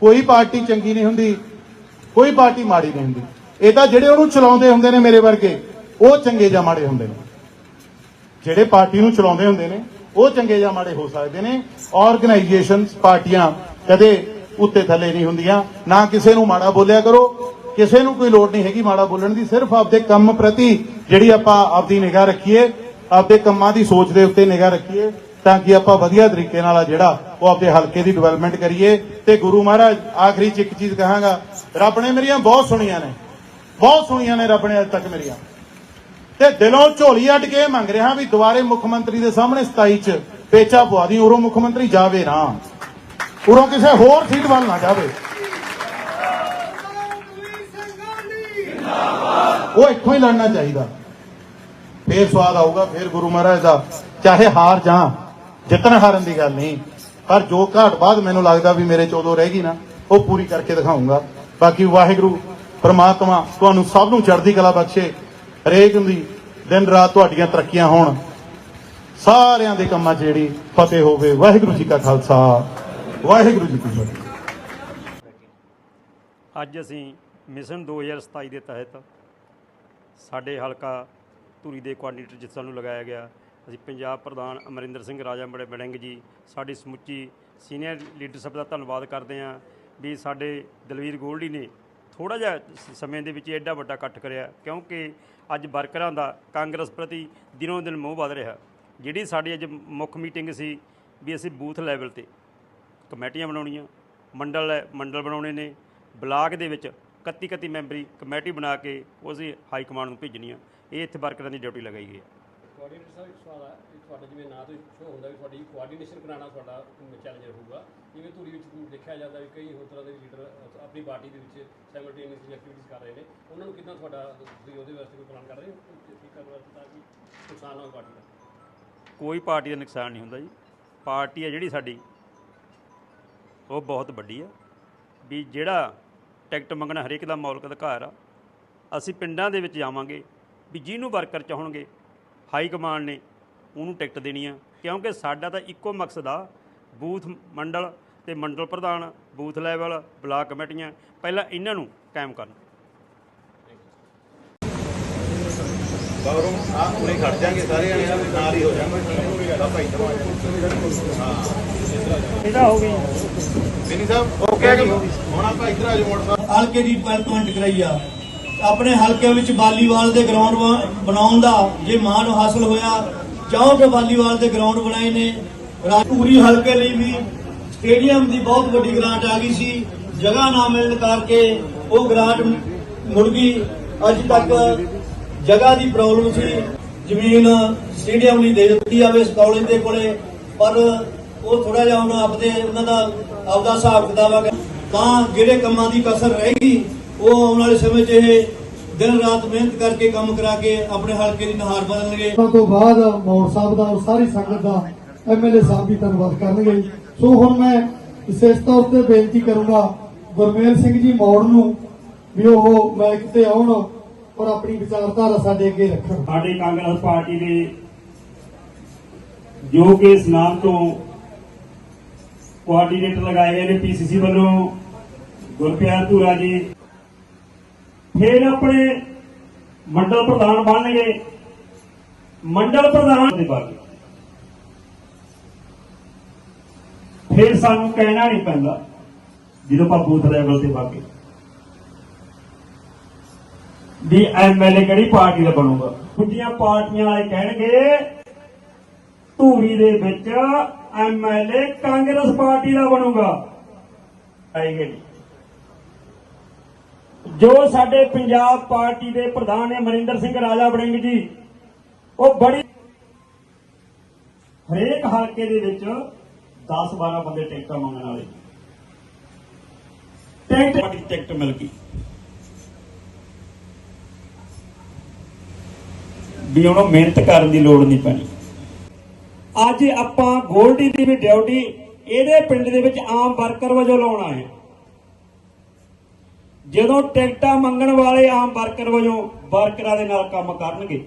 ਕੋਈ ਪਾਰਟੀ ਚੰਗੀ ਨਹੀਂ ਹੁੰਦੀ, ਕੋਈ ਪਾਰਟੀ ਮਾੜੀ ਨਹੀਂ ਹੁੰਦੀ। ਇਹ ਤਾਂ ਜਿਹੜੇ ਉਹਨੂੰ ਚਲਾਉਂਦੇ ਹੁੰਦੇ ਨੇ ਮੇਰੇ ਵਰਗੇ, ਉਹ ਚੰਗੇ ਜਾਂ ਮਾੜੇ ਹੁੰਦੇ ਨੇ। ਜਿਹੜੇ ਪਾਰਟੀ ਨੂੰ ਚਲਾਉਂਦੇ ਹੁੰਦੇ ਨੇ, ਉਹ ਚੰਗੇ ਜਾਂ ਮਾੜੇ ਹੋ ਸਕਦੇ ਨੇ। ਆਰਗੇਨਾਈਜੇਸ਼ਨਸ ਪਾਰਟੀਆਂ ਕਦੇ ਉੱਤੇ ਥੱਲੇ ਨਹੀਂ ਹੁੰਦੀਆਂ। ਨਾ ਕਿਸੇ ਨੂੰ ਮਾੜਾ ਬੋਲਿਆ ਕਰੋ, ਕਿਸੇ ਨੂੰ ਕੋਈ ਲੋੜ ਨਹੀਂ ਹੈਗੀ ਮਾੜਾ ਬੋਲਣ ਦੀ। ਸਿਰਫ ਆਪਦੇ ਕੰਮ ਪ੍ਰਤੀ ਜਿਹੜੀ ਆਪਾਂ ਆਪਦੀ ਨਿਗਾਹ ਰੱਖੀਏ, ਆਪਦੇ ਕੰਮਾਂ ਦੀ ਸੋਚ ਦੇ ਉੱਤੇ ਨਿਗਾਹ ਰੱਖੀਏ ਤਾਂ ਕਿ ਆਪਾਂ ਵਧੀਆ ਤਰੀਕੇ ਨਾਲ ਆ ਜਿਹੜਾ ਉਹ ਆਪਣੇ ਹਲਕੇ ਦੀ ਡਿਵੈਲਪਮੈਂਟ ਕਰੀਏ। ਤੇ ਗੁਰੂ ਮਹਾਰਾਜ, ਆਖਰੀ ਚ ਇੱਕ ਚੀਜ਼ ਕਹਾਂਗਾ, ਰੱਬ ਨੇ ਮੇਰੀਆਂ ਬਹੁਤ ਸੁਣੀਆਂ ਨੇ। ਬਹੁਤ ਸੁਣੀਆਂ ਨੇ ਰੱਬ ਨੇ ਅੱਜ ਤੱਕ ਮੇਰੀਆਂ। ਤੇ ਦਿਲੋਂ ਝੋਲੀ ਅੱਡ ਕੇ ਮੰਗ ਰਿਹਾ ਵੀ ਦੁਬਾਰੇ ਮੁੱਖ ਮੰਤਰੀ ਦੇ ਸਾਹਮਣੇ 27 ਚ ਪੇਚਾ ਪਵਾ ਦੀ, ਉਰੋਂ ਮੁੱਖ ਮੰਤਰੀ ਜਾਵੇ ਨਾ। ਉਰੋਂ ਕਿਸੇ ਹੋਰ ਸੀਟ ਵੱਲ ਨਾ ਜਾਵੇ। ਉਹ ਇੱਥੋਂ ਹੀ ਲੜਨਾ ਚਾਹੀਦਾ। ਫੇਰ ਸਵਾਦ ਆਊਗਾ, ਫੇਰ ਗੁਰੂ ਮਹਾਰਾਜ ਦਾ, ਚਾਹੇ ਹਾਰ ਜਾਂ। ਜਿੱਤਣ ਹਾਰਨ ਦੀ ਗੱਲ ਨਹੀਂ। ਪਰ ਜੋ ਘਾਟ ਬਾਅਦ ਮੈਨੂੰ ਲੱਗਦਾ ਵੀ ਮੇਰੇ ਚ ਉਦੋਂ ਗਈ ਨਾ, ਉਹ ਪੂਰੀ ਕਰਕੇ ਦਿਖਾਉਂਗਾ। ਬਾਕੀ ਵਾਹਿਗੁਰੂ, ਪਰਮਾਤਮਾ ਤੁਹਾਨੂੰ ਸਭ ਨੂੰ ਚੜ੍ਹਦੀ ਕਲਾ ਬਖਸ਼ੇ। ਹਰੇਕ ਦੀ ਦਿਨ ਰਾਤ ਤੁਹਾਡੀਆਂ ਤਰੱਕੀਆਂ ਹੋਣ। ਸਾਰਿਆਂ ਦੇ ਕੰਮਾਂ 'ਚ ਜਿਹੜੀ ਫਤਿਹ ਹੋਵੇ। ਵਾਹਿਗੁਰੂ ਜੀ ਕਾ ਖਾਲਸਾ। ਵਾਹਿਗੁਰੂ ਜੀ ਕੀ ਫਤਿਹ। ਅੱਜ ਅਸੀਂ ਮਿਸ਼ਨ 2027 ਦੇ ਤਹਿਤ ਸਾਡੇ ਹਲਕਾ ਧੂਰੀ ਦੇ ਕੋਆਰਡੀਨੇਟਰ ਜਿਸ ਨੂੰ ਲਗਾਇਆ ਗਿਆ। ਅਸੀਂ ਪੰਜਾਬ ਪ੍ਰਧਾਨ ਅਮਰਿੰਦਰ ਸਿੰਘ ਰਾਜਾ ਬੜੇ ਬੜਿੰਗ ਜੀ, ਸਾਡੀ ਸਮੁੱਚੀ ਸੀਨੀਅਰ ਲੀਡਰਸ਼ਿਪ ਦਾ ਧੰਨਵਾਦ ਕਰਦੇ ਹਾਂ ਵੀ ਸਾਡੇ ਦਲਵੀਰ ਗੋਲਡੀ ਨੇ ਥੋੜਾ ਜਿਹਾ ਸਮੇਂ ਦੇ ਵਿੱਚ ਐਡਾ ਵੱਡਾ ਇਕੱਠ ਕਰਿਆ, ਕਿਉਂਕਿ ਅੱਜ ਵਰਕਰਾਂ ਦਾ ਕਾਂਗਰਸ ਪ੍ਰਤੀ ਦਿਨੋਂ ਦਿਨ ਮੋਹ ਵੱਧ ਰਿਹਾ। ਜਿਹੜੀ ਸਾਡੀ ਅੱਜ ਮੁੱਖ ਮੀਟਿੰਗ ਸੀ ਵੀ ਅਸੀਂ ਬੂਥ ਲੈਵਲ ਤੇ ਕਮੇਟੀਆਂ ਬਣਾਉਣੀਆਂ, ਮੰਡਲ ਮੰਡਲ ਬਣਾਉਣੇ ਨੇ, ਬਲਾਕ ਦੇ ਵਿੱਚ 31 31 ਮੈਂਬਰੀ ਕਮੇਟੀ ਬਣਾ ਕੇ ਉਹ ਅਸੀਂ ਹਾਈ ਕਮਾਂਡ ਨੂੰ ਭੇਜਣੀ ਆ ਇਹ ਇੱਥੇ ਵਰਕਰਾਂ ਦੀ ਡਿਊਟੀ ਲਗਾਈ ਗਈ ਹੈ। ਕੋਆਰਡੀਨੇਟਰ ਸਾਹਿਬ ਸਵਾਲ ਹੈ ਕਿ ਤੁਹਾਡਾ ਜਿਵੇਂ ਨਾਂ ਤੋਂ ਸ਼ੋ ਹੁੰਦਾ ਵੀ ਤੁਹਾਡੀ ਕੋਆਰਡੀਨੇਸ਼ਨ ਕਰਾਉਣਾ ਤੁਹਾਡਾ ਚੈਲੰਜ ਰਹੂਗਾ। ਜਿਵੇਂ ਧੂਰੀ ਵਿੱਚ ਦੇਖਿਆ ਜਾਂਦਾ ਵੀ ਕਈ ਹੋਰ ਤਰ੍ਹਾਂ ਦੇ ਲੀਡਰ ਆਪਣੀ ਪਾਰਟੀ ਦੇ ਵਿੱਚ ਸਾਈਮਲਟੇਨੀਅਸਲੀ ਐਕਟੀਵਿਟੀਜ਼ ਕਰ ਰਹੇ ਨੇ। ਉਹਨਾਂ ਨੂੰ ਕਿੱਦਾਂ ਤੁਹਾਡਾ ਤੁਸੀਂ ਉਹਦੇ ਵਾਸਤੇ ਕੋਈ ਪਲਾਨ ਕਰ ਰਹੇ ਹੋ? ਠੀਕ ਕਰਨ ਵਾਸਤੇ ਤਾਂ ਕਿ ਨੁਕਸਾਨ ਨਾ ਹੋਵੇ ਪਾਰਟੀ ਦਾ। ਕੋਈ ਪਾਰਟੀ ਦਾ ਨੁਕਸਾਨ ਨਹੀਂ ਹੁੰਦਾ ਜੀ। ਪਾਰਟੀ ਹੈ ਜਿਹੜੀ ਸਾਡੀ, ਉਹ ਬਹੁਤ ਵੱਡੀ ਆ। ਵੀ ਜਿਹੜਾ ਟਿਕਟ ਮੰਗਣਾ ਹਰੇਕ ਦਾ ਮੌਲਿਕ ਅਧਿਕਾਰ ਆ। ਅਸੀਂ ਪਿੰਡਾਂ ਦੇ ਵਿੱਚ ਜਾਵਾਂਗੇ, ਵੀ ਜਿਹਨੂੰ ਵਰਕਰ ਚਾਹਣਗੇ ਹਾਈ ਕਮਾਂਡ ਨੇ ਉਹਨੂੰ ਟਿਕਟ ਦੇਣੀ ਆ। ਕਿਉਂਕਿ ਸਾਡਾ ਤਾਂ ਇੱਕੋ ਮਕਸਦ ਆ ਬੂਥ ਮੰਡਲ ਤੇ ਮੰਡਲ ਪ੍ਰਧਾਨ ਬੂਥ ਲੈਵਲ ਬਲਾਕ ਕਮੇਟੀਆਂ ਪਹਿਲਾਂ ਇਹਨਾਂ ਨੂੰ ਕਾਇਮ ਕਰਨ। ਬਾਹਰੋਂ ਆ ਹੁਣੇ ਖੜ ਜਾਾਂਗੇ ਸਾਰੇ ਜਣੇ ਨਾਲ ਹੀ ਹੋ ਜਾਵਾਂਗੇ ਆਪਾਂ ਇੱਧਰੋਂ ਆ ਇਹਦਾ ਹੋ ਗਈ ਬਿਨੀ ਸਾਹਿਬ ਓਕੇ ਹੁਣ ਆਪਾਂ ਇੱਧਰ ਆ ਜਾਓ ਮੋਟਰ ਸਾਹਿਬ ਹਲਕੇ ਦੀ ਡਿਵੈਲਪਮੈਂਟ ਕਰਾਈ ਆ। ਆਪਣੇ ਹਲਕੇ ਵਿੱਚ ਵਾਲੀਬਾਲ ਦੇ ਗਰਾਊਂਡ ਬਣਾਉਣ ਦਾ ਜੇ ਮਾਣ ਹਾਸਲ ਹੋਇਆ 64 ਵਾਲੀਬਾਲ ਦੇ ਗਰਾਊਂਡ ਬਣਾਏ ਨੇ। ਰਾਜਪੂਰੀ ਹਲਕੇ ਲਈ ਵੀ ਸਟੇਡੀਅਮ ਦੀ ਬਹੁਤ ਵੱਡੀ ਗ੍ਰਾਂਟ ਆ ਗਈ ਸੀ। ਜਗ੍ਹਾ ਨਾ ਮਿਲਣ ਕਰਕੇ ਉਹ ਗ੍ਰਾਂਟ ਮੁੜ ਗਈ। ਅੱਜ ਤੱਕ ਜਗ੍ਹਾ ਦੀ ਪ੍ਰੋਬਲਮ ਸੀ। ਜ਼ਮੀਨ ਸਟੇਡੀਅਮ ਲਈ ਦੇ ਦਿੱਤੀ ਜਾਵੇ ਕਾਲਜ ਦੇ ਕੋਲੇ, ਪਰ ਉਹ ਥੋੜਾ ਜਿਹਾ ਹੁਣ ਆਪਦੇ ਉਹਨਾਂ ਦਾ ਆਪਦਾ ਹਿਸਾਬ ਕਿਤਾਬ ਆ ਤਾਂ ਜਿਹੜੇ ਕੰਮਾਂ ਦੀ ਕਸਰ ਰਹੇਗੀ ਉਹ ਆਉਣ ਵਾਲੇ ਸਮੇਂ 'ਚ ਇਹ ਦਿਨ ਰਾਤ ਮਿਹਨਤ ਕਰਕੇ ਕੰਮ ਕਰਾ ਕੇ ਆਪਣੇ ਹਲਕੇ ਦੀ ਨਹਾਰ ਬਦਲਣਗੇ। ਤੋਂ ਬਾਅਦ ਮੌੜ ਸਾਹਿਬ ਦਾ ਔਰ ਸਾਰੀ ਸੰਗਤ ਦਾ ਐਮਐਲਏ ਸਾਹਿਬ ਵੀ ਧੰਨਵਾਦ ਕਰਨਗੇ। ਸੋ ਹੁਣ ਮੈਂ ਵਿਸ਼ੇਸ਼ ਤੌਰ ਤੇ ਬੇਨਤੀ ਕਰੂੰਗਾ ਗੁਰਮੇਲ ਸਿੰਘ ਜੀ ਮੌੜ ਨੂੰ ਵੀ ਉਹ ਮਾਈਕ ਤੇ ਆਉਣ ਔਰ ਆਪਣੀ ਵਿਚਾਰਧਾਰਾ ਸਾਡੇ ਅੱਗੇ ਰੱਖਣ। ਸਾਡੇ ਕਾਂਗਰਸ ਪਾਰਟੀ ਦੇ ਜੋ ਕਿ ਇਸ ਨਾਮ ਤੋਂ ਕੋਆਰਡੀਨੇਟਰ ਲਗਾਏ ਗਏ ਨੇ ਪੀਸੀਸੀ ਵੱਲੋਂ ਗੁਰਪਿਆਰ ਧੂਰਾ ਜੀ ਫਿਰ ਆਪਣੇ ਮੰਡਲ ਪ੍ਰਧਾਨ ਬਣਨਗੇ। ਮੰਡਲ ਪ੍ਰਧਾਨ ਦੇ ਬਾਰੇ ਫਿਰ ਸਾਨੂੰ ਕਹਿਣਾ ਨਹੀਂ ਪੈਂਦਾ, ਜਦੋਂ ਆਪਾਂ ਬੂਥ ਲੈਵਲ ਤੇ ਬਾਕੀ ਵੀ ਐਮਐਲਏ ਕਿਹੜੀ ਪਾਰਟੀ ਦਾ ਬਣੂਗਾ? ਦੂਜੀਆਂ ਪਾਰਟੀਆਂ ਵਾਲੇ ਕਹਿਣਗੇ, ਧੂਰੀ ਦੇ ਵਿੱਚ ਐਮਐਲਏ ਕਾਂਗਰਸ ਪਾਰਟੀ ਦਾ ਬਣੂਗਾ। ਆਏਗੇ ਨਹੀਂ। ਜੋ ਸਾਡੇ ਪੰਜਾਬ ਪਾਰਟੀ ਦੇ ਪ੍ਰਧਾਨ ਨੇ ਮਰਿੰਦਰ ਸਿੰਘ ਰਾਜਾ ਵੜਿੰਗ ਜੀ, ਉਹ ਬੜੀ ਹਰੇਕ ਹਲਕੇ ਦੇ ਵਿੱਚ 10 12 ਬੰਦੇ ਟਿਕਟਾਂ ਮੰਗਣ ਵਾਲੇ। ਟਿਕਟ ਟਿਕਟ ਮਿਲ ਗਈ। ਵੀ ਉਹਨੂੰ ਮਿਹਨਤ ਕਰਨ ਦੀ ਲੋੜ ਨਹੀਂ ਪੈਣੀ। ਅੱਜ ਆਪਾਂ ਗੋਲਡੀ ਦੀ ਵੀ ਡਿਊਟੀ ਇਹਦੇ ਪਿੰਡ ਦੇ ਵਿੱਚ ਆਮ ਵਰਕਰ ਵਜੋਂ ਲਾਉਣਾ ਹੈ। ਜਦੋਂ ਟਿਕਟਾਂ ਮੰਗਣ ਵਾਲੇ ਆਮ ਵਰਕਰ ਵਜੋਂ ਵਰਕਰਾਂ ਦੇ ਨਾਲ ਕੰਮ ਕਰਨਗੇ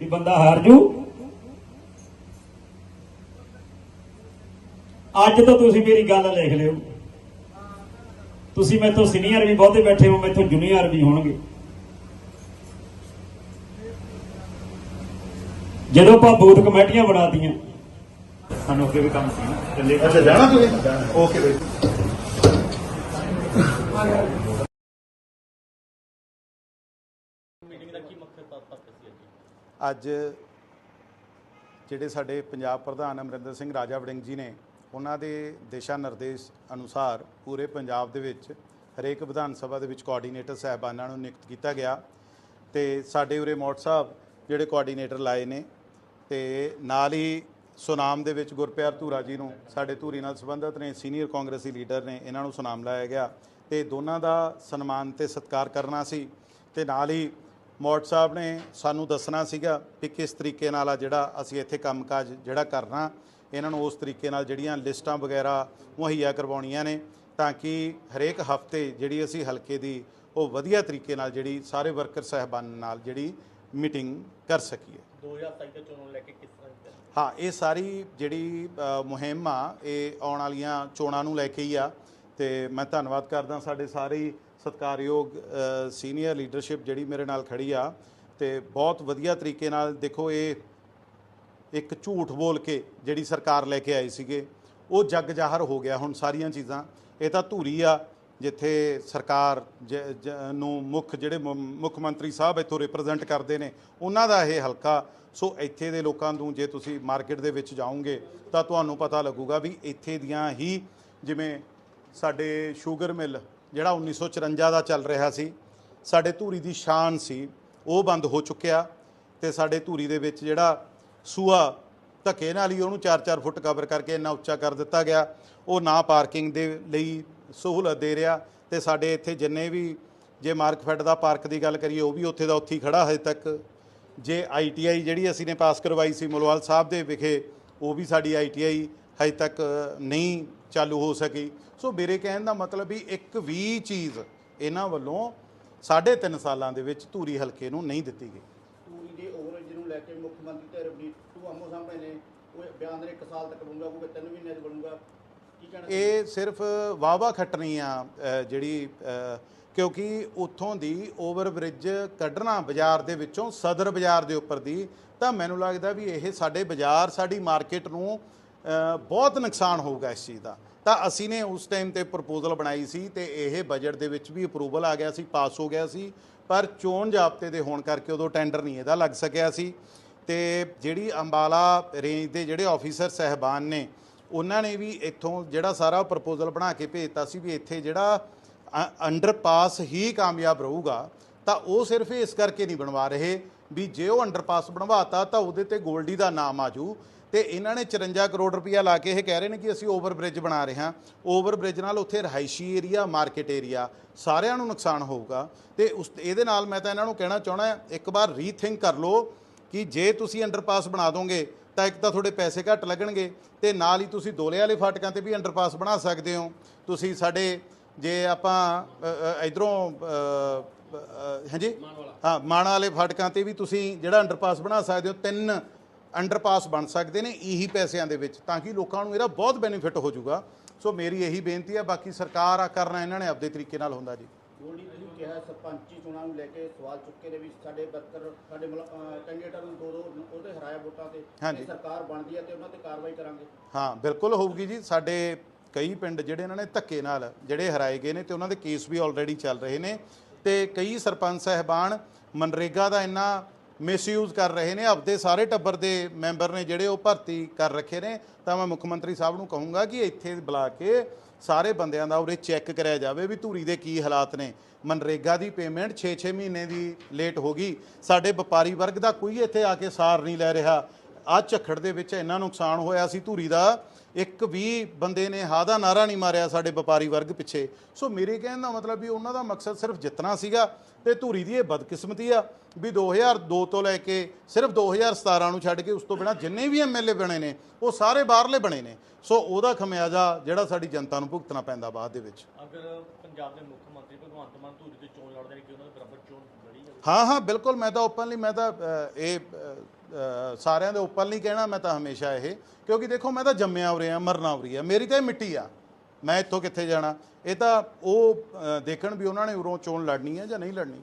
ਵੀ ਬੰਦਾ ਹਾਰ ਜੂ। ਅੱਜ ਤੋਂ ਤੁਸੀਂ ਮੇਰੀ ਗੱਲ ਲਿਖ ਲਿਓ। ਤੁਸੀਂ ਮੈਥੋਂ ਸੀਨੀਅਰ ਵੀ ਬਹੁਤੇ ਬੈਠੇ ਹੋ ਮੈਥੋਂ ਜੂਨੀਅਰ ਵੀ ਹੋਣਗੇ। ਜਦੋਂ ਆਪਾਂ ਬੂਥ ਕਮੇਟੀਆਂ ਬਣਾਤੀਆਂ ਸਾਨੂੰ ਅੱਗੇ ਵੀ ਕੰਮ ਸੀ ਅੱਛਾ ਜਾਣਾ ਤੁਸੀਂ? ਓਕੇ ਬਈ। ਅੱਜ ਜਿਹੜੇ ਸਾਡੇ ਪੰਜਾਬ ਪ੍ਰਧਾਨ ਅਮਰਿੰਦਰ ਸਿੰਘ ਰਾਜਾ ਵੜਿੰਗ ਜੀ ਨੇ, ਉਹਨਾਂ ਦੇ ਦਿਸ਼ਾ ਨਿਰਦੇਸ਼ ਅਨੁਸਾਰ ਪੂਰੇ ਪੰਜਾਬ ਦੇ ਵਿੱਚ ਹਰੇਕ ਵਿਧਾਨ ਸਭਾ ਦੇ ਵਿੱਚ ਕੋਆਰਡੀਨੇਟਰ ਸਾਹਿਬਾਨਾਂ ਨੂੰ ਨਿਯੁਕਤ ਕੀਤਾ ਗਿਆ ਤੇ ਸਾਡੇ ਉਰੇ ਮੋਟ ਸਾਹਿਬ ਜਿਹੜੇ ਕੋਆਰਡੀਨੇਟਰ ਲਾਏ ਨੇ ਤੇ ਨਾਲ ਹੀ ਸੁਨਾਮ ਦੇ ਵਿੱਚ ਗੁਰਪਿਆਰ ਧੂਰਾ ਜੀ ਨੂੰ ਸਾਡੇ ਧੂਰੀ ਨਾਲ ਸੰਬੰਧਿਤ ਨੇ ਸੀਨੀਅਰ ਕਾਂਗਰਸੀ ਲੀਡਰ ਨੇ, ਇਹਨਾਂ ਨੂੰ ਸੁਨਾਮ ਲਾਇਆ ਗਿਆ। ਤੇ ਦੋਨਾਂ ਦਾ ਸਨਮਾਨ ਤੇ ਸਤਿਕਾਰ ਕਰਨਾ ਸੀ ਤੇ ਨਾਲ ਹੀ ਮੋਟ ਸਾਹਿਬ ਨੇ ਸਾਨੂੰ ਦੱਸਣਾ ਸੀਗਾ ਕਿ ਕਿਸ ਤਰੀਕੇ ਨਾਲ ਆ ਜਿਹੜਾ ਅਸੀਂ ਇੱਥੇ ਕੰਮਕਾਜ ਜਿਹੜਾ ਕਰਨਾ ਇਹਨਾਂ ਨੂੰ ਉਸ ਤਰੀਕੇ ਨਾਲ ਜਿਹੜੀਆਂ ਲਿਸਟਾਂ ਵਗੈਰਾ ਮੁਹੱਈਆ ਕਰਵਾਉਣੀਆਂ ਨੇ ਤਾਂ ਕਿ ਹਰੇਕ ਹਫ਼ਤੇ ਜਿਹੜੀ ਅਸੀਂ ਹਲਕੇ ਦੀ ਉਹ ਵਧੀਆ ਤਰੀਕੇ ਨਾਲ ਜਿਹੜੀ ਸਾਰੇ ਵਰਕਰ ਸਹਿਬਾਨ ਨਾਲ ਜਿਹੜੀ ਮੀਟਿੰਗ ਕਰ ਸਕੀਏ 2027 ਦੇ ਚੋਣਾਂ ਲੈ ਕੇ ਕਿਸ ਤਰ੍ਹਾਂ? ਹਾਂ ਇਹ ਸਾਰੀ ਜਿਹੜੀ ਮੁਹਿੰਮ ਆ ਇਹ ਆਉਣ ਵਾਲੀਆਂ ਚੋਣਾਂ ਨੂੰ ਲੈ ਕੇ ਹੀ ਆ ਤੇ ਮੈਂ ਧੰਨਵਾਦ ਕਰਦਾ ਸਾਡੇ ਸਾਰੇ ਹੀ ਸਤਿਕਾਰਯੋਗ ਸੀਨੀਅਰ ਲੀਡਰਸ਼ਿਪ ਜਿਹੜੀ ਮੇਰੇ ਨਾਲ ਖੜੀ ਆ। ਤੇ ਬਹੁਤ ਵਧੀਆ ਤਰੀਕੇ ਨਾਲ ਦੇਖੋ ਇਹ ਇੱਕ ਝੂਠ ਬੋਲ ਕੇ ਜਿਹੜੀ ਸਰਕਾਰ ਲੈ ਕੇ ਆਈ ਸੀਗੇ, ਉਹ ਜੱਗ ਜ਼ਾਹਰ ਹੋ ਗਿਆ ਹੁਣ ਸਾਰੀਆਂ ਚੀਜ਼ਾਂ। ਇਹ ਤਾਂ ਧੂਰੀ ਆ, ਜਿੱਥੇ ਸਰਕਾਰ ਜ- ਜ- ਨੂੰ ਮੁੱਖ ਜਿਹੜੇ ਮੁੱਖ ਮੰਤਰੀ ਸਾਹਿਬ ਇੱਥੋਂ ਰਿਪਰੈਜ਼ੈਂਟ ਕਰਦੇ ਨੇ, ਉਹਨਾਂ ਦਾ ਇਹ ਹਲਕਾ। ਸੋ ਇੱਥੇ ਦੇ ਲੋਕਾਂ ਨੂੰ ਜੇ ਤੁਸੀਂ ਮਾਰਕੀਟ ਦੇ ਵਿੱਚ ਜਾਓਗੇ, ਤਾਂ ਤੁਹਾਨੂੰ ਪਤਾ ਲੱਗੂਗਾ ਵੀ ਇੱਥੇ ਦੀਆਂ ਹੀ ਜਿਵੇਂ ਸਾਡੇ ਸ਼ੂਗਰ ਮਿਲ, ਜਿਹੜਾ 1954 ਦਾ ਚੱਲ ਰਿਹਾ ਸੀ, ਸਾਡੇ ਧੂਰੀ ਦੀ ਸ਼ਾਨ ਸੀ, ਉਹ ਬੰਦ ਹੋ ਚੁੱਕਿਆ ਤੇ ਸਾਡੇ ਧੂਰੀ ਦੇ ਵਿੱਚ ਜਿਹੜਾ ਸੂਆ ਧੱਕੇ ਨਾਲ ਹੀ ਉਹਨੂੰ 4-4 ਫੁੱਟ ਕਵਰ ਕਰਕੇ ਇੰਨਾ ਉੱਚਾ ਕਰ ਦਿੱਤਾ ਗਿਆ। ਉਹ ਨਾ ਪਾਰਕਿੰਗ ਦੇ ਲਈ ਸਹੂਲਤ ਦੇ ਰਿਹਾ ਤੇ ਸਾਡੇ ਇੱਥੇ ਜਿੰਨੇ ਵੀ, ਜੇ ਮਾਰਕਫੈਟ ਦਾ ਪਾਰਕ ਦੀ ਗੱਲ ਕਰੀਏ, ਉਹ ਵੀ ਉੱਥੇ ਦਾ ਉੱਥੇ ਹੀ ਖੜਾ ਹਜੇ ਤੱਕ। ਜੇ ਆਈਟੀਆਈ ਜਿਹੜੀ ਅਸੀਂ ਨੇ ਪਾਸ ਕਰਵਾਈ ਸੀ ਮਲੋਵਾਲ ਸਾਹਿਬ ਦੇ ਵਿਖੇ, ਉਹ ਵੀ ਸਾਡੀ ਆਈਟੀਆਈ ਹਜੇ ਤੱਕ ਨਹੀਂ ਚਾਲੂ ਹੋ ਸਕੀ। ਸੋ ਮੇਰੇ ਕਹਿਣ ਦਾ ਮਤਲਬ ਵੀ ਇੱਕ ਵੀ ਚੀਜ਼ ਇਹਨਾਂ ਵੱਲੋਂ ਸਾਢੇ ਤਿੰਨ ਸਾਲਾਂ ਦੇ ਵਿੱਚ ਧੂਰੀ ਹਲਕੇ ਨੂੰ ਨਹੀਂ ਦਿੱਤੀ ਗਈ। ਟੂਰੀ ਦੇ ਓਵਰੇਜ ਨੂੰ ਲੈ ਕੇ ਮੁੱਖ ਮੰਤਰੀ ਤੇ ਰਵਨੀਤ ਟੂ ਆਮੋ ਸਾਹਮਣੇ ਨੇ ਉਹ ਬਿਆਨ ਦੇ ਇੱਕ ਸਾਲ ਤੱਕ ਬਣੂਗਾ ਉਹ ਤਿੰਨ ਮਹੀਨਿਆਂ 'ਚ ਬਣੂਗਾ। ਕੀ ਕਹਿਣਾ ਇਹ ਸਿਰਫ ਵਾਵਾ ਖੱਟਣੀ ਆ ਜਿਹੜੀ ਕਿਉਂਕਿ ਉੱਥੋਂ ਦੀ ਓਵਰ ਬ੍ਰਿਜ ਕੱਢਣਾ ਬਾਜ਼ਾਰ ਦੇ ਵਿੱਚੋਂ ਸਦਰ ਬਾਜ਼ਾਰ ਦੇ ਉੱਪਰ ਦੀ ਤਾਂ ਮੈਨੂੰ ਲੱਗਦਾ ਵੀ ਇਹ ਸਾਡੇ ਬਾਜ਼ਾਰ ਸਾਡੀ ਮਾਰਕੀਟ ਨੂੰ ਬਹੁਤ ਨੁਕਸਾਨ ਹੋਊਗਾ ਇਸ ਚੀਜ਼ ਦਾ। ਤਾਂ ਅਸੀਂ ਨੇ ਉਸ ਟਾਈਮ ਤੇ ਪ੍ਰਪੋਜ਼ਲ ਬਣਾਈ ਸੀ ਤੇ ਇਹ ਬਜਟ ਦੇ ਵਿੱਚ ਵੀ ਅਪਰੂਵਲ ਆ ਗਿਆ ਸੀ ਪਾਸ ਹੋ ਗਿਆ ਸੀ। ਪਰ ਚੋਣ ਜਾਬਤੇ ਦੇ ਹੋਣ ਕਰਕੇ ਉਦੋਂ ਟੈਂਡਰ ਨਹੀਂ ਇਹਦਾ ਲੱਗ ਸਕਿਆ ਸੀ। ਤੇ ਜਿਹੜੀ ਅੰਬਾਲਾ ਰੇਂਜ ਦੇ ਜਿਹੜੇ ਆਫੀਸਰ ਸਹਿਬਾਨ ਨੇ, ਉਹਨਾਂ ਨੇ ਵੀ ਇੱਥੋਂ ਜਿਹੜਾ ਸਾਰਾ ਪ੍ਰਪੋਜ਼ਲ ਬਣਾ ਕੇ ਭੇਜਤਾ ਸੀ ਵੀ ਇੱਥੇ ਜਿਹੜਾ ਅੰਡਰਪਾਸ ਹੀ ਕਾਮਯਾਬ ਰਹੂਗਾ, ਤਾਂ ਉਹ ਸਿਰਫ ਇਸ ਕਰਕੇ ਨਹੀਂ ਬਣਵਾ ਰਹੇ ਵੀ ਜੇ ਉਹ ਅੰਡਰਪਾਸ ਬਣਵਾਤਾ ਤਾਂ ਉਹਦੇ ਤੇ ਗੋਲਡੀ ਦਾ ਨਾਮ ਆ ਜੂ ਤੇ ਇਹਨਾਂ ਨੇ 54 ਕਰੋੜ ਰੁਪਇਆ ਲਾ ਕੇ ਇਹ ਕਹਿ ਰਹੇ ਨੇ ਕਿ ਅਸੀਂ ਓਵਰ ਬ੍ਰਿਜ ਬਣਾ ਰਹੇ ਹਾਂ। ਓਵਰ ਬ੍ਰਿਜ ਨਾਲ ਉੱਥੇ ਰਹਾਇਸ਼ੀ ਏਰੀਆ ਮਾਰਕੀਟ ਏਰੀਆ ਸਾਰਿਆਂ ਨੂੰ ਨੁਕਸਾਨ ਹੋਊਗਾ। ਤੇ ਉਸ ਇਹਦੇ ਨਾਲ ਮੈਂ ਤਾਂ ਇਹਨਾਂ ਨੂੰ ਕਹਿਣਾ ਚਾਹਣਾ ਇੱਕ ਵਾਰ ਰੀਥਿੰਕ ਕਰ ਲਓ ਕਿ ਜੇ ਤੁਸੀਂ ਅੰਡਰਪਾਸ ਬਣਾ ਦੋਗੇ ਤਾਂ ਇੱਕ ਤਾਂ ਤੁਹਾਡੇ ਪੈਸੇ ਘੱਟ ਲੱਗਣਗੇ ਤੇ ਨਾਲ ਹੀ ਤੁਸੀਂ ਦੋਲੇ ਵਾਲੇ ਫਾਟਕਾਂ ਤੇ ਵੀ ਅੰਡਰਪਾਸ ਬਣਾ ਸਕਦੇ ਹੋ। ਤੁਸੀਂ ਸਾਡੇ ਜੇ ਆਪਾਂ ਇਧਰੋਂ ਹਾਂਜੀ? ਹਾਂ ਮਾਣਾ ਵਾਲੇ ਫਾਟਕਾਂ ਤੇ ਵੀ ਤੁਸੀਂ ਜਿਹੜਾ ਅੰਡਰਪਾਸ ਬਣਾ ਸਕਦੇ ਹੋ ਤਿੰਨ ਅੰਡਰਪਾਸ ਬਣ ਸਕਦੇ ਨੇ ਇਹੀ ਪੈਸਿਆਂ ਦੇ ਵਿੱਚ ਤਾਂ ਕਿ ਲੋਕਾਂ ਨੂੰ ਇਹਦਾ ਬਹੁਤ ਬੈਨੀਫਿਟ ਹੋ ਜਾਊਗਾ। ਸੋ ਮੇਰੀ ਇਹੀ ਬੇਨਤੀ ਹੈ ਬਾਕੀ ਸਰਕਾਰ ਆ ਕਰਨਾ ਇਹਨਾਂ ਨੇ ਆਪਦੇ ਤਰੀਕੇ ਨਾਲ ਹੁੰਦਾ ਜੀ। ਗੋਲਡੀ ਜੀ ਕਿਹਾ ਸਰਪੰਚੀ ਚੋਣਾਂ ਨੂੰ ਲੈ ਕੇ ਸਵਾਲ ਚੁੱਕੇ ਨੇ ਵੀ ਸਾਡੇ ਵਰਕਰ ਸਾਡੇ ਕੈਂਡੀਡੇਟਾਂ ਨੂੰ ਦੋ ਦੋ ਉਹਦੇ ਹਰਾਇਆ ਵੋਟਾਂ ਤੇ ਹਾਂਜੀ। ਸਰਕਾਰ ਬਣਦੀ ਹੈ ਤੇ ਉਹਨਾਂ ਤੇ ਕਾਰਵਾਈ ਕਰਾਂਗੇ। ਹਾਂ ਬਿਲਕੁਲ ਹੋਊਗੀ ਜੀ। ਸਾਡੇ ਕਈ ਪਿੰਡ ਜਿਹੜੇ ਇਹਨਾਂ ਨੇ ਧੱਕੇ ਨਾਲ ਜਿਹੜੇ ਹਰਾਏ ਗਏ ਨੇ ਤੇ ਉਹਨਾਂ ਦੇ ਕੇਸ ਵੀ ਆਲਰੇਡੀ ਚੱਲ ਰਹੇ ਨੇ ਤੇ ਕਈ ਸਰਪੰਚ ਸਹਿਬਾਨ ਮਨਰੇਗਾ ਦਾ ਇੰਨਾ ਮਿਸਯੂਜ਼ ਕਰ ਰਹੇ ਨੇ, ਆਪਦੇ ਸਾਰੇ ਟੱਬਰ ਦੇ ਮੈਂਬਰ ਨੇ ਜਿਹੜੇ ਉਹ ਭਰਤੀ ਕਰ ਰੱਖੇ ਨੇ। ਤਾਂ ਮੈਂ ਮੁੱਖ ਮੰਤਰੀ ਸਾਹਿਬ ਨੂੰ ਕਹੂੰਗਾ ਕਿ ਇੱਥੇ ਬੁਲਾ ਕੇ ਸਾਰੇ ਬੰਦਿਆਂ ਦਾ ਉਰੇ ਚੈੱਕ ਕਰਿਆ ਜਾਵੇ ਵੀ ਧੂਰੀ ਦੇ ਕੀ ਹਾਲਾਤ ਨੇ। ਮਨਰੇਗਾ ਦੀ ਪੇਮੈਂਟ 6-6 ਮਹੀਨੇ ਦੀ ਲੇਟ ਹੋ ਗਈ। ਸਾਡੇ ਵਪਾਰੀ ਵਰਗ ਦਾ ਕੋਈ ਇੱਥੇ ਆ ਕੇ ਸਾਰ ਨਹੀਂ ਲੈ ਰਿਹਾ। ਆ ਝੱਖੜ ਦੇ ਵਿੱਚ ਇੰਨਾ ਨੁਕਸਾਨ ਹੋਇਆ ਸੀ ਧੂਰੀ ਦਾ। ਇੱਕ ਵੀ ਬੰਦੇ ਨੇ ਹਾ ਦਾ ਨਾਰਾ ਨਹੀਂ ਮਾਰਿਆ ਸਾਡੇ ਵਪਾਰੀ ਵਰਗ ਪਿੱਛੇ। ਸੋ ਮੇਰੇ ਕਹਿਣ ਦਾ ਮਤਲਬ ਵੀ ਉਹਨਾਂ ਦਾ ਮਕਸਦ ਸਿਰਫ ਜਿੱਤਣਾ ਸੀਗਾ ਤੇ ਧੂਰੀ ਦੀ ਇਹ ਬਦਕਿਸਮਤੀ ਆ ਵੀ 2002 ਤੋਂ ਲੈ ਕੇ ਸਿਰਫ 2017 ਨੂੰ ਛੱਡ ਕੇ ਉਸ ਤੋਂ ਬਿਨਾ ਜਿੰਨੇ ਵੀ ਐਮਐਲਏ ਬਣੇ ਨੇ, ਉਹ ਸਾਰੇ ਬਾਹਰਲੇ ਬਣੇ ਨੇ। ਸੋ ਉਹਦਾ ਖਮਿਆਜ਼ਾ ਜਿਹੜਾ ਸਾਡੀ ਜਨਤਾ ਨੂੰ ਭੁਗਤਣਾ ਪੈਂਦਾ ਬਾਅਦ ਦੇ ਵਿੱਚ। ਅਗਰ ਪੰਜਾਬ ਦੇ ਮੁੱਖ ਮੰਤਰੀ ਭਗਵੰਤ ਮਾਨ ਧੂਰੀ ਤੇ ਚੋਣ ਲੜਦੇ ਨੇ, ਕਿ ਉਹਨਾਂ ਦੇ ਬਰਾਬਰ ਹਾਂ ਹਾਂ, ਬਿਲਕੁਲ, ਮੈਂ ਤਾਂ ਓਪਨਲੀ, ਮੈਂ ਤਾਂ ਇਹ ਸਾਰਿਆਂ ਦੇ ਓਪਨਲੀ ਕਹਿਣਾ, ਮੈਂ ਤਾਂ ਹਮੇਸ਼ਾ ਇਹ, ਕਿਉਂਕਿ ਦੇਖੋ, ਮੈਂ ਤਾਂ ਜੰਮਿਆ ਉਰੇ ਆ, ਮਰਨਾ ਉਰੇ ਆ, ਮੇਰੀ ਤਾਂ ਇਹ ਮਿੱਟੀ ਆ, ਮੈਂ ਇੱਥੋਂ ਕਿੱਥੇ ਜਾਣਾ? ਇਹ ਤਾਂ ਉਹ ਦੇਖਣ ਵੀ ਉਹਨਾਂ ਨੇ ਉਰੋਂ ਚੋਣ ਲੜਨੀ ਹੈ ਜਾਂ ਨਹੀਂ ਲੜਨੀ।